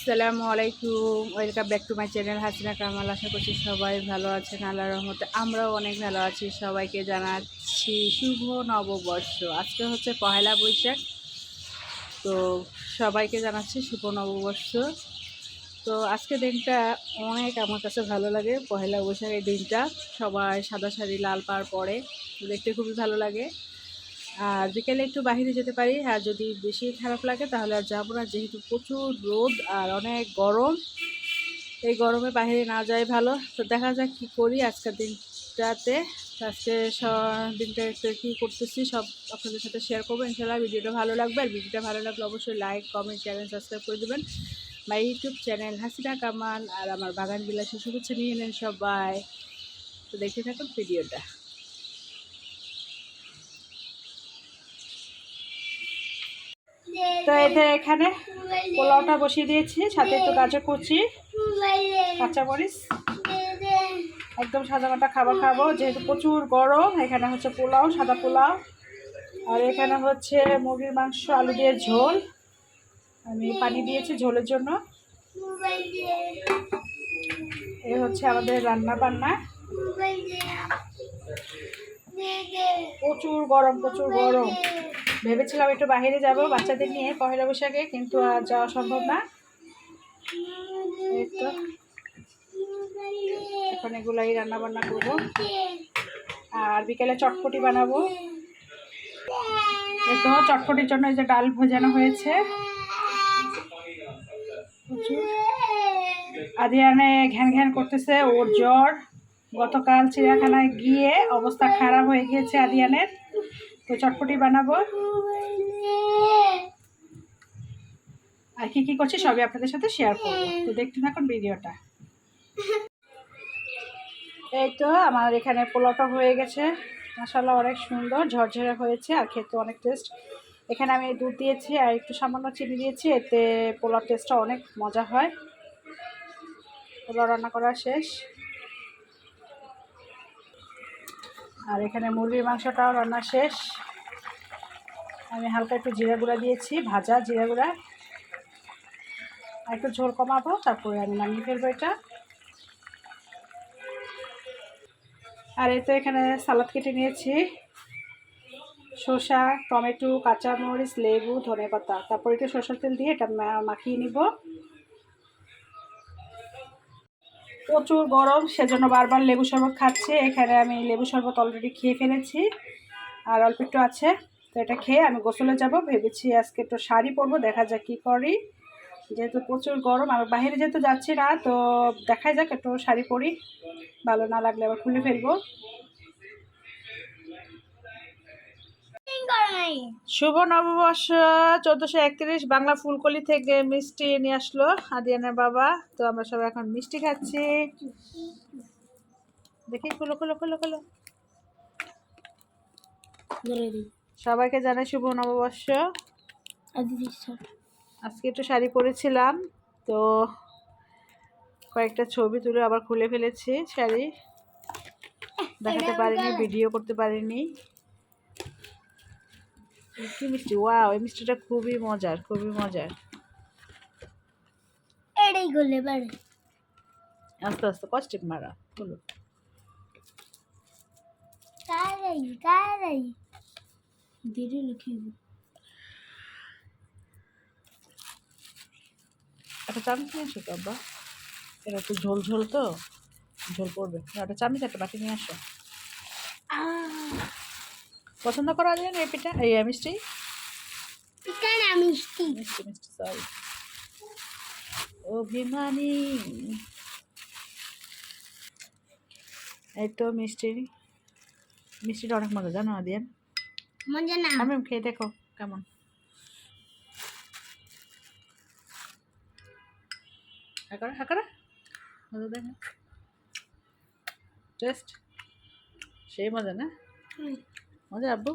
আসসালামু আলাইকুম। Welcome back to my channel Hasina Kamal. আশা করছি সবাই ভালো আছেন আল্লাহ রহমতে আমরাও অনেক ভালো আছি। সবাইকে জানাচ্ছি শুভ নববর্ষ। আজকে হচ্ছে পহেলা বৈশাখ। তো সবাইকে জানাচ্ছি শুভ নববর্ষ। তো আজকে দিনটা অনেক আমার কাছে ভালো লাগে, পহেলা বৈশাখের দিনটা। সবাই সাদা শাড়ি, লাল পাড় পরে। দেখতে খুবই ভালো লাগে। আর বিকেলে একটু বাইরে যেতে পারি। আর যদি বেশি খারাপ লাগে তাহলে আর যাব না। যেহেতু প্রচুর রোদ আর অনেক গরম, এই গরমে বাইরে না যাই ভালো। তো দেখা যাক কী করি আজকের দিনটাতে। আজকে দিনটা কী করতেছি সব আপনাদের সাথে শেয়ার করব। ইনশাল্লাহ ভিডিওটা ভালো লাগবে। আর ভিডিওটা ভালো লাগলে অবশ্যই লাইক কমেন্ট চ্যানেল সাবস্ক্রাইব করে দেবেন। মাই ইউটিউব চ্যানেল হাসিনা কামান আর আমার বাগান বিলাসী শুভেচ্ছা নিয়ে নেন সবাই। তো দেখতে থাকুন ভিডিওটা। তো এতে এখানে পোলাওটা বসিয়ে দিয়েছি, সাথে একটু গাজর কুচি, কাঁচামরিচ। একদম সাদা মাটা খাবার খাব, যেহেতু প্রচুর গরম, এখানে হচ্ছে পোলাও, সাদা পোলাও। আর এখানে হচ্ছে মুরগির মাংস, আলু দিয়ে ঝোল। আমি পানি দিয়েছি ঝোলের জন্য। এ হচ্ছে আমাদের রান্না বান্না। প্রচুর গরম প্রচুর গরম। ভেবেছিলাম একটু বাইরে যাব, বাচ্চাদের নিয়ে পহেলা বৈশাখে, কিন্তু আর যাওয়া সম্ভব না। তো। এখন এগুলাই রান্না বান্না করব। আর বিকেলে চটপটি বানাবো। তো চটপটির জন্য এই যে ডাল ভোজানো হয়েছে। আদিয়ানে ঘ্যান ঘ্যান করতেছে, ওর জ্বর। গতকাল চিড়িয়াখানায় গিয়ে অবস্থা খারাপ হয়ে গিয়েছে আদিয়ানের। তো চটপটি বানাবো। আর কি কি করছি সবই আপনাদের সাথে শেয়ার করব। তো দেখতে থাকুন ভিডিওটা। এই তো আমার এখানে পোলাওটা হয়ে গেছে। মশালা অনেক সুন্দর, ঝরঝরে হয়েছে আর খেতে অনেক টেস্ট এখানে আমি দুধ দিয়েছি আর একটু সামান্য চিনি দিয়েছি, এতে পোলাও টেস্টটা অনেক মজা হয়। পোলাও রান্না করা শেষ। আর এখানে মুরগির মাংসটাও রান্না শেষ। আমি হালকা একটু জিরা গুঁড়া দিয়েছি, ভাজা জিরা গুঁড়া। আর একটু ঝোল কমাবো, তারপরে আমি নামিয়ে ফেলব এটা। আর এই তো এখানে সালাদ কেটে নিয়েছি। শসা, টমেটো, কাঁচামরিচ, লেবু ধনে পাতা তারপর একটু সরষের তেল দিয়ে এটা মাখিয়ে নিব। প্রচুর গরম, সেজন্য বারবার লেবু শরবত খাচ্ছে। এখানে আমি লেবু শরবত অলরেডি খেয়ে ফেলেছি, আর অল্প একটু আছে। তো এটা খেয়ে আমি গোসলে যাব, ভেবেছি আজকে একটু শাড়ি পরবো, দেখা যাক কী করি। যেহেতু প্রচুর গরম আর বাইরে যেহেতু যাচ্ছি না, তো দেখাই যাক একটু শাড়ি পরি। ভালো না লাগলে আবার খুলে ফেলব। শুভ নববর্ষ চোদ্দোশো একত্রিশ বাংলা ফুলকলি থেকে মিষ্টি নিয়ে আসলো আদিয়ানের বাবা। তো আমরা সবাই এখন মিষ্টি খাচ্ছি। দেখি খুলো খুলো খুলো খুলো। সবাইকে জানাই শুভ নববর্ষ। আজকে একটু শাড়ি পরেছিলাম তো কয়েকটা ছবি তুলে আবার খুলে ফেলেছি শাড়ি। দেখাতে পারিনি ভিডিও করতে পারিনি। কি মিষ্টি। ওয়াও এই মিষ্টিটা খুবই মজার খুবই মজার। এটাই করলে পারে আস্তে আস্তে কষ্টিক মারা বলো কারাই কারাই। ধীরে লিখিব একটা চামচ নিয়ে আসো তো আব্বা? এটা একটু ঝোল ঝোল তো? ঝোল পড়বে একটা চামচ একটা বাটি নিয়ে আসো। পছন্দ করা যায় না এই পিঠা? এই মিষ্টি? কেন মিষ্টি। মিষ্টি মিষ্টি সরি অভিমানী। এই তো মিষ্টি। মিষ্টিটা অনেক মজা জানো আদিয়ান? মজা না। আমি খেয়ে দেখো কেমন। হাকারা হাকারা? মজা দেখো টেস্ট সেই মজা না? হুম। মজা, আব্বু?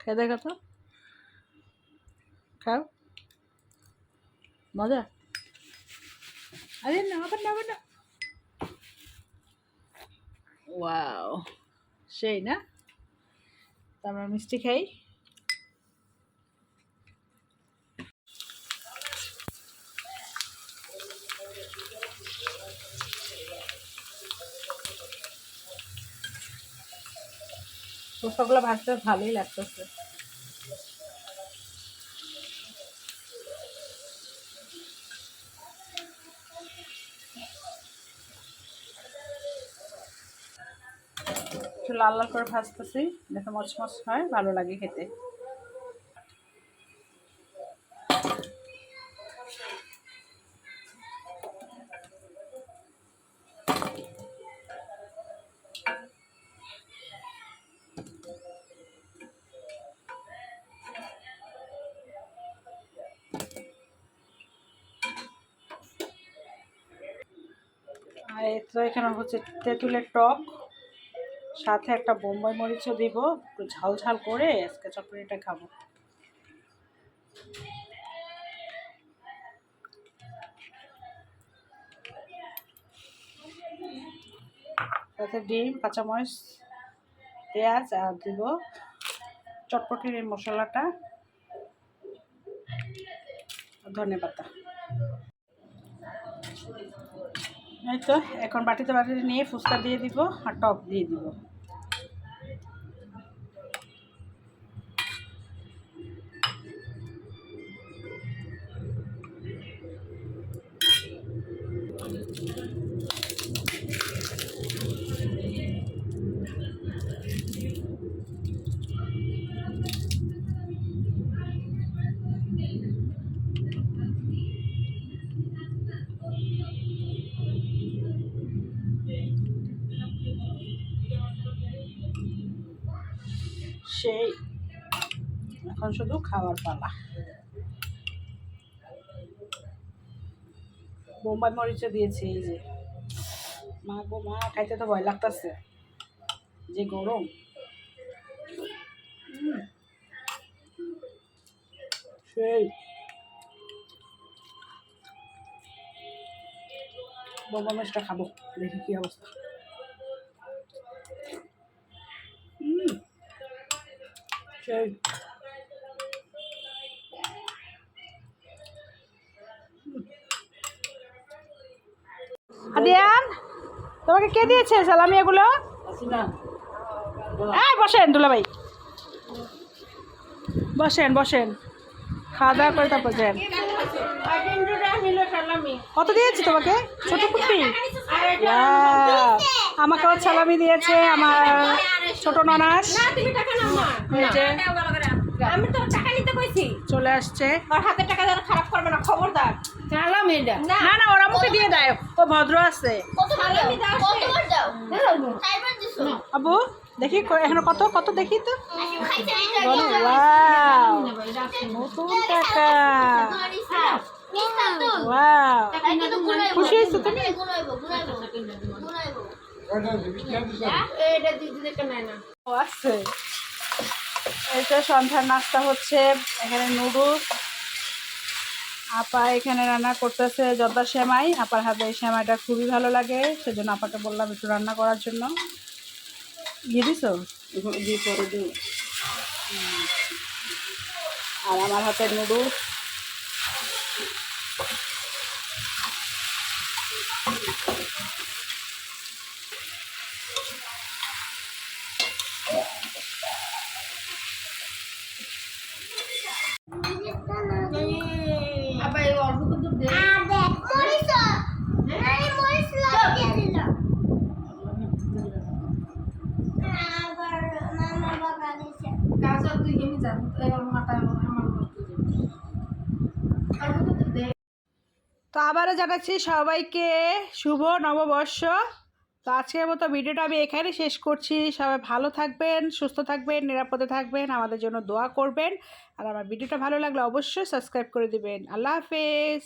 খেয়ে দেখো তো। খাও। মজা? আরে না, আবার না আবার না। ওয়াও, সেই না? আমরা মিষ্টি খাই। ফুচকাগুলো ভাজতে ভালোই লাগতেছে। একটু লাল লাল করে ভাজতেছি, যাতে মচমচ হয়, ভালো লাগে খেতে। এই তো এখানে হচ্ছে তেঁতুলের টক, সাথে একটা বোম্বাই মরিচও দিব, একটু ঝাল ঝাল করে আজকে চটপটিটা খাব। সাথে ডিম, কাঁচামরিচ, পেঁয়াজ আর দিব চটপটির এই মশলাটা, ধনে পাতা। এই তো এখন বাটিতে বাটিতে নিয়ে ফুচকা দিয়ে দিব আর টক দিয়ে দিব। সেই। এখন শুধু খাওয়ার পালা। বোম্বাই মরিচও দিয়েছি এই যে। মা গো মা, খাইতে তো ভয় লাগতেছে। যে গরম। সেই। বোম্বাই মরিচটা খাব, দেখি কি অবস্থা। সেই আদিয়ান তোমাকে কে দিয়েছে সালামি এগুলো? হ্যাঁ বসেন দুলাভাই বসেন বসেন। খাওয়া দাওয়া করে তারপর যান। কত দিয়েছে তোমাকে? ছোট কুপি আমাকে সালামি দিয়েছে আমার ছোট ননাস। আমি তো টাকা নিতে কইছি। চলে আসছে। আর হাতে টাকা যেন খারাপ করবে না খবরদার। চালাম এটা না। না না ওরা মুখে দিয়ে দেয় ও ভদ্র আছে। সালামি দাও কতবার দাও? আবু দেখি ক- এখানে কত কত দেখি তো? বলো নতুন টাকা। খুশি হয়েছো তুমি? আছে। এটা সন্ধ্যার নাস্তা হচ্ছে এখানে নুডলস। আপা এখানে রান্না করতেছে জর্দা সেমাই। আপার হাতে এই সেমাইটা খুবই ভালো লাগে সেজন্য আপাকে বললাম একটু রান্না করার জন্য। দিয়ে দিয়ে পরে আর আমার হাতে নুডলস আবার এই অল্প কিন্তু দে কাঁচা তুই আমি যাব এই মাথা আমার বস্তু অল্প কিন্তু দে তো আবারও জানাচ্ছি সবাইকে শুভ নববর্ষ। তো আজকের মতো ভিডিওটা আমি এখানে শেষ করছি। সবাই ভালো থাকবেন, সুস্থ থাকবেন, নিরাপদে থাকবেন, আমাদের জন্য দোয়া করবেন। আর আমার ভিডিওটা ভালো লাগলে অবশ্যই সাবস্ক্রাইব করে দেবেন। আল্লাহ হাফেজ।